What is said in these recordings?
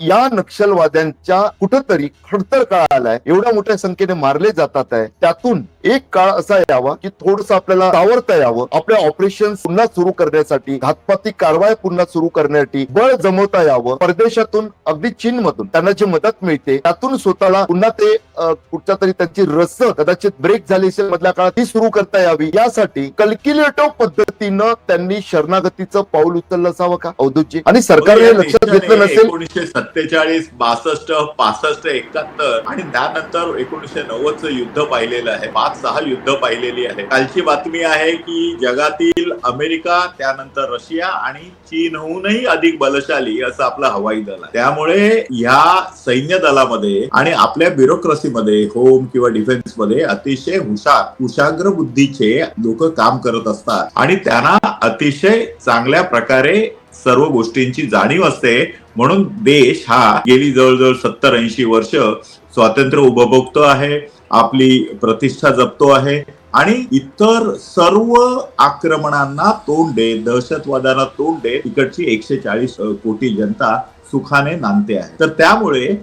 या नक्षलवाद्यांच्या कुठंतरी खडतर काळ आलाय एवढ्या मोठ्या संख्येने मारले जातात आहे. त्यातून एक काळ असा यावा की थोडस आपल्याला सावरता यावं. आपल्या ऑपरेशन पुन्हा सुरू करण्यासाठी घातपाती कारवाई पुन्हा सुरू करण्यासाठी बळ जमवता यावं. परदेशातून अगदी चीन मधून त्यांना जी मदत मिळते त्यातून स्वतःला पुन्हा ते कुठच्या तरी त्यांची रस कदाचित ब्रेक झाली असेल मधल्या काळात ती सुरू करता यावी. यासाठी कल्क्युलेटिव्ह पद्धतीनं त्यांनी शरणागतीचं पाऊल उचललं असावं का अवधूतजी आणि सरकारने हे लक्षात घेतलं नसेल सत्तेचाळीस बासष्ट पासष्ट एकाहत्तर आणि त्यानंतर एकोणीसशे नव्वदचं युद्ध पाहिलेलं आहे. पाच सहा युद्ध पाहिलेली आहे. कालची बातमी आहे की जगातील अमेरिका त्यानंतर रशिया आणि चीनहूनही अधिक बलशाली असं आपलं हवाई दल आहे. त्यामुळे ह्या सैन्य दलामध्ये आणि आपल्या ब्युरोक्रेसीमध्ये होम किंवा डिफेन्समध्ये अतिशय हुशार कुशाग्र बुद्धीचे लोक काम करत असतात. आणि त्यांना अतिशय चांगल्या प्रकारे सर्व गोष्टींची जाणीव असते. म्हणून देश हा गेली जवळजवळ सत्तर ऐंशी वर्ष स्वातंत्र्य उपभोगतो आहे. आपली प्रतिष्ठा जपतो आहे. आणि इतर सर्व आक्रमणांना तोंड दे दहशतवादाला तोंड दे तिकडची एकशे चाळीस कोटी जनता सुखाने नांदते आहे. तर त्यामुळे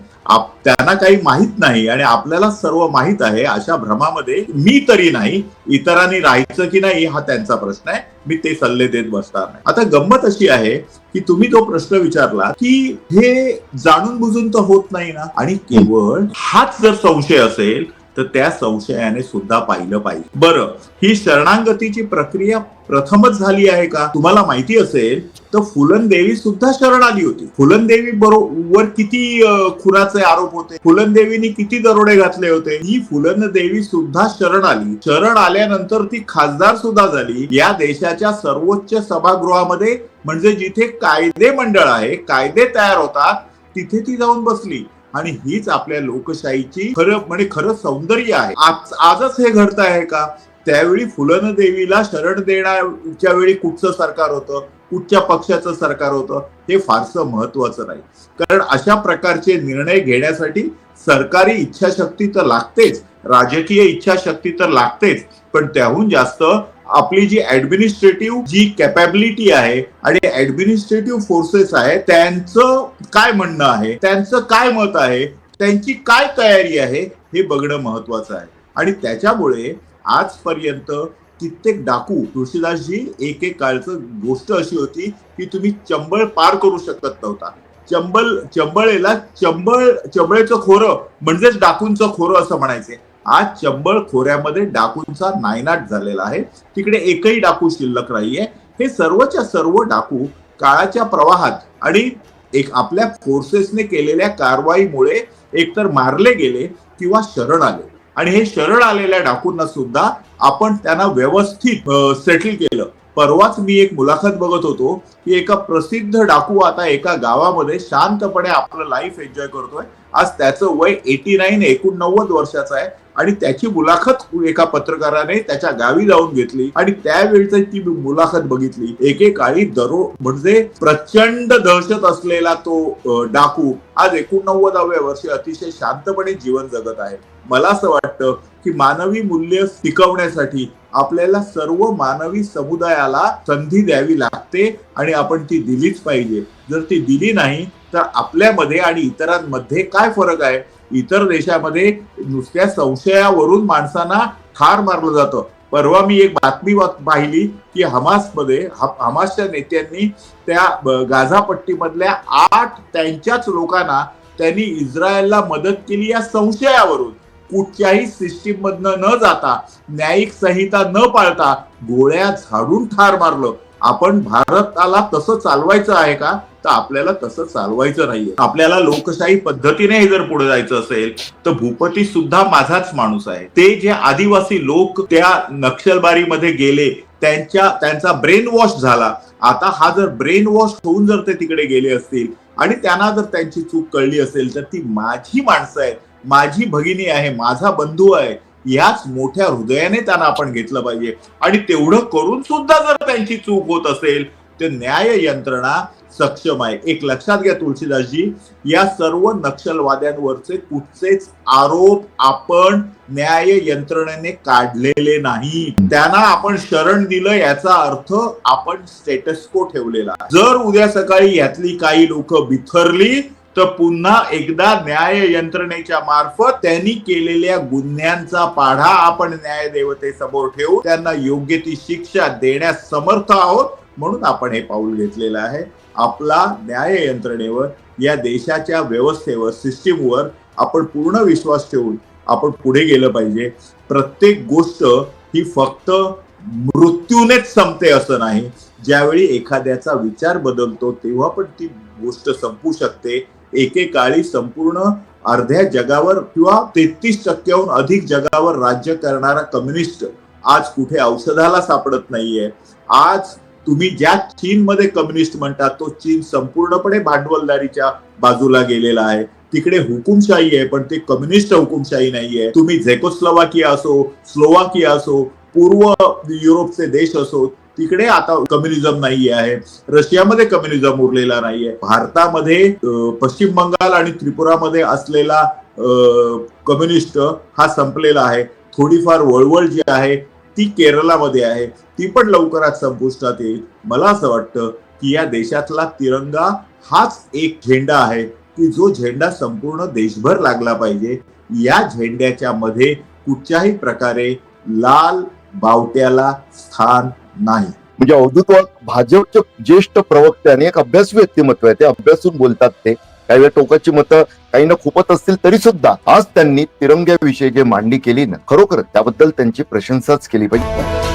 त्यांना काही माहीत नाही आणि आपल्याला सर्व माहीत आहे अशा भ्रमामध्ये मी तरी नाही इतरांनी राहायचं की नाही हा त्यांचा प्रश्न आहे. मी ते सल्ले देत बसणार नाही. आता गंमत अशी आहे की तुम्ही तो प्रश्न विचारला की हे जाणून बुजून तर होत नाही ना? आणि केवळ हाच जर संशय असेल तर त्या संशयाने सुद्धा पाहिलं पाहिजे. बरं ही शरणागतीची प्रक्रिया प्रथमच झाली आहे का? तुम्हाला माहिती असेल तर फुलन देवी सुद्धा शरण आली होती. फुलन देवी बरोबर किती खुराचे आरोप होते? फुलनदेवीनी किती दरोडे घातले होते? ही फुलन देवी सुद्धा शरण आली शरण आल्यानंतर ती खासदार सुद्धा झाली. या देशाच्या सर्वोच्च सभागृहामध्ये म्हणजे जिथे कायदे मंडळ आहे कायदे तयार होतात तिथे ती जाऊन बसली. आणि हीच आपल्या लोकशाहीची खरं म्हणजे खरं सौंदर्य आहे. आज आजच हे घडत आहे का? त्यावेळी फुलन देवीला शरण देण्याच्या वेळी कुठचं सरकार होतं? कुठच्या पक्षाचं सरकार होतं? हे फारसं महत्वाचं नाही. कारण अशा प्रकारचे निर्णय घेण्यासाठी सरकारी इच्छाशक्ती तर लागतेच. राजकीय इच्छाशक्ती तर लागतेच. पण त्याहून जास्त आपली जी ऍडमिनिस्ट्रेटिव्ह जी कॅपॅबिलिटी आहे आणि ऍडमिनिस्ट्रेटिव्ह फोर्सेस आहे त्यांचं काय म्हणणं आहे त्यांचं काय मत आहे त्यांची काय तयारी आहे हे बघणं महत्वाचं आहे. आणि त्याच्यामुळे आजपर्यंत कित्येक डाकू तुळशीदासजी एक एक काळचं गोष्ट अशी होती की तुम्ही चंबळ पार करू शकत नव्हता. चंबल चंबळेला चंबळ चंबळेचं खोरं म्हणजेच डाकूंचं खोरं असं म्हणायचे. आज चंबळ खोऱ्यामध्ये डाकूंचा नायनाट झालेला आहे. तिकडे एकही डाकू शिल्लक नाहीये. हे सर्वच्या सर्व डाकू काळाच्या प्रवाहात आणि एक आपल्या फोर्सेसने केलेल्या कारवाईमुळे एकतर मारले गेले किंवा शरण आले. आणि हे शरण आलेल्या डाकूंना सुद्धा आपण त्यांना व्यवस्थित सेटल केलं. परवाच मी एक मुलाखत बघत होतो की एका प्रसिद्ध डाकू आता एका गावामध्ये शांतपणे आपलं लाईफ एन्जॉय करतोय. आज त्याचं वय एटी नाईन एकोणनव्वद वर्षाचं आहे. आणि त्याची मुलाखत एका पत्रकाराने त्याच्या गावी जाऊन घेतली. आणि त्यावेळची ती मुलाखत बघितली. एकेकाळी दरो म्हणजे प्रचंड दहशत असलेला तो डाकू आज एकोणनव्वदाव्या वर्षी अतिशय शांतपणे जीवन जगत आहे. मला असं वाटतं की मानवी मूल्य टिकवण्यासाठी आपल्याला सर्व मानवी समुदायाला संधी द्यावी लागते आणि आपण ती दिलीच पाहिजे. जर ती दिली नाही तर आपल्यामध्ये आणि इतरांमध्ये काय फरक आहे? इतर देशामध्ये नुसत्या संशयावरून माणसांना ठार मारलं जातं. परवा मी एक बातमी पाहिली की हमासमध्ये हमासच्या नेत्यांनी त्या गाझापट्टीमधल्या आठ त्यांच्याच लोकांना त्यांनी इस्रायलला मदत केली या संशयावरून. कुठच्याही सिस्टीम मधनं न जाता न्यायिक संहिता न पाळता गोळ्या झाडून ठार मारलं. आपण भारताला तसं चालवायचं आहे का? तर आपल्याला तसं चालवायचं नाहीये. आपल्याला लोकशाही पद्धतीने जर पुढे जायचं असेल तर भूपती सुद्धा माझाच माणूस आहे. ते जे आदिवासी लोक त्या नक्षलबारीमध्ये गेले त्यांच्या त्यांचा ब्रेन वॉश झाला. आता हा जर ब्रेन वॉश होऊन जर ते तिकडे गेले असतील आणि त्यांना जर त्यांची चूक कळली असेल तर ती माझी माणसं आहेत. माझी भगिनी आहे माझा बंधू आहे. याच मोठ्या हृदयाने त्यांना आपण घेतलं पाहिजे. आणि तेवढं करून सुद्धा जर त्यांची चूक होत असेल तर न्याय यंत्रणा सक्षम आहे. एक लक्षात घ्या तुळशीदासजी या सर्व नक्षलवाद्यांवरचे कुठचेच आरोप आपण न्याय यंत्रणेने काढलेले नाही. त्यांना आपण शरण दिलं याचा अर्थ आपण स्टेटस्को ठेवलेला जर उद्या सकाळी यातली काही लोक बिथरली तर पुन्हा एकदा न्याय यंत्रणेच्या मार्फत त्यांनी केलेल्या गुन्ह्यांचा पाढा आपण न्याय देवतेसमोर ठेवू. त्यांना योग्य ती शिक्षा देण्यास समर्थ आहोत म्हणून आपण हे पाऊल घेतलेलं आहे. आपला न्याय यंत्रणेवर या देशाच्या व्यवस्थेवर सिस्टीमवर आपण पूर्ण विश्वास ठेवून आपण पुढे गेलं पाहिजे. प्रत्येक गोष्ट ही फक्त मृत्यूनेच संपते असं नाही. ज्यावेळी एखाद्याचा विचार बदलतो तेव्हा पण ती गोष्ट संपू शकते. एकेकाळी संपूर्ण अर्ध्या जगावर किंवा तेहतीस टक्क्याहून अधिक जगावर राज्य करणारा कम्युनिस्ट आज कुठे औषधाला सापडत नाहीये. आज तुम्ही ज्या चीनमध्ये कम्युनिस्ट म्हणतात तो चीन संपूर्णपणे भांडवलदारीच्या बाजूला गेलेला आहे. तिकडे हुकुमशाही आहे पण ते कम्युनिस्ट हुकुमशाही नाहीये. तुम्ही झेकोस्लोवाकिया असो स्लोवाकिया असो पूर्व युरोपचे देश असो तिकडे आता कम्युनिझम नाही आहे. रशियामध्ये कम्युनिझम उरलेला नाहीये. भारतामध्ये पश्चिम बंगाल आणि त्रिपुरामध्ये असलेला कम्युनिस्ट हा संपलेला आहे. थोडीफार वळवळ जी आहे ती केरळामध्ये आहे. ती पण लवकरात संपुष्टात येईल. मला असं वाटतं की या देशातला तिरंगा हाच एक झेंडा आहे की जो झेंडा संपूर्ण देशभर लागला पाहिजे. या झेंड्याच्या मध्ये कुठच्याही प्रकारे लाल बावट्याला स्थान नाही. म्हणजे अवधूत भाजपच्या ज्येष्ठ प्रवक्त्याने एक अभ्यास व्यक्तिमत्व आहे ते अभ्यासून बोलतात ते. काही वेळा टोकाची मतं काही ना खूपच असतील तरी सुद्धा आज त्यांनी तिरंग्याविषयी जे मांडणी केली ना खरोखर त्याबद्दल त्यांची प्रशंसाच केली पाहिजे.